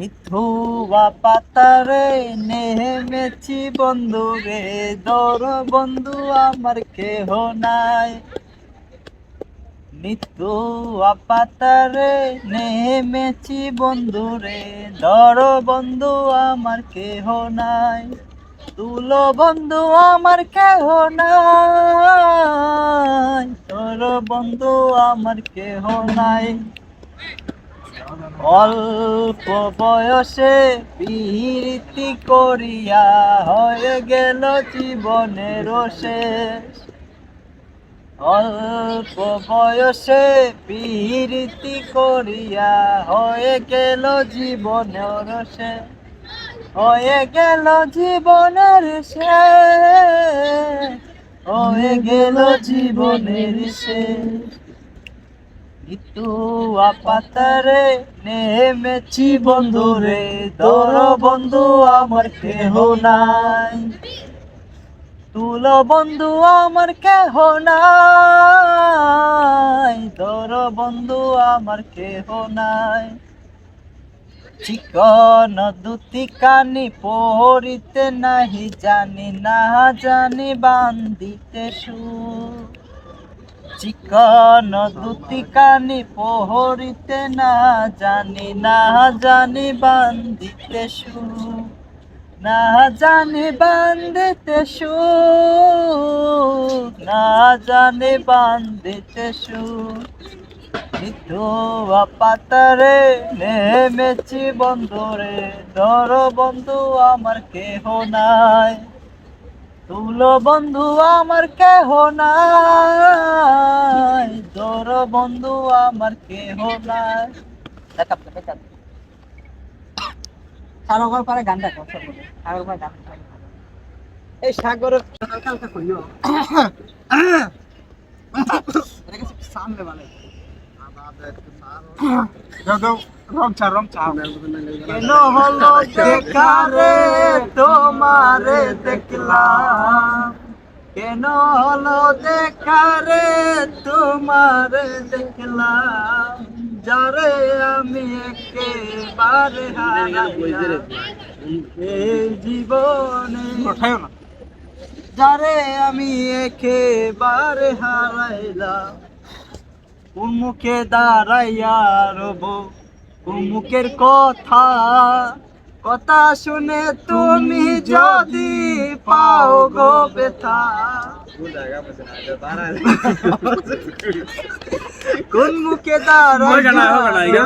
মিথুয়া পাতারে নেমেছি বন্ধু রে, দর বন্ধু আমার কেহ নাই। মিথুয়া পাতারে নেমেছি বন্ধু রে, দর বন্ধু আমার কেহ নাই। তুলো বন্ধু আমার কেহ নাই তোর বন্ধু আমার কেহ নাই। অল্প বয়সে প্রীতি করিয়া হয়ে গেল জীবনের শেষ। অল্প বয়সে প্রীতি করিয়া হয়ে গেল জীবনের শেষ। হয়ে গেল জীবনের শেষ। হয়ে গেল জীবনের শেষ। মৃত্যু আপাতারে নেমেছি বন্ধু রে। দর বন্ধু আমার কেহ নাই। তুল বন্ধু আমার কেহ নাই। দর বন্ধু আমার কেহ নাই। চিকন দুতি কানি পহরিতে নাহি জানি, না জানি বান্দিতে সুর। চিকন দুতি কানি পহরিতে না জানি না জানি বান্দিতে সু না জানি বান্দিতে সু না জানি বান্দিতে সু মিথুয়া পাতারে নেমেছি বন্ধুরে ধর বন্ধু আমার কেহ নাই, তুলো বন্ধু আমার কেহ নাই। বন্ধু আমার কেহ নাই। সাগর পারে সাগর পারে গান এই সাগরের হালকা হালকা কইও সামনে মানে কেন হলো দেখারে তোমারে দেখলাম? কেন হলো দেখারে? তোমার দেখলাম। যারে আমি একেবারে এই জীবনে যারে আমি একেবারে হারাইলাম। উন্মুখে দাঁড়াইয়া রব? উন্মুখের কথা কথা শুনে তুমি যদি পাও গো ব্যথা। কোন মুখে দাঁড়াইয়া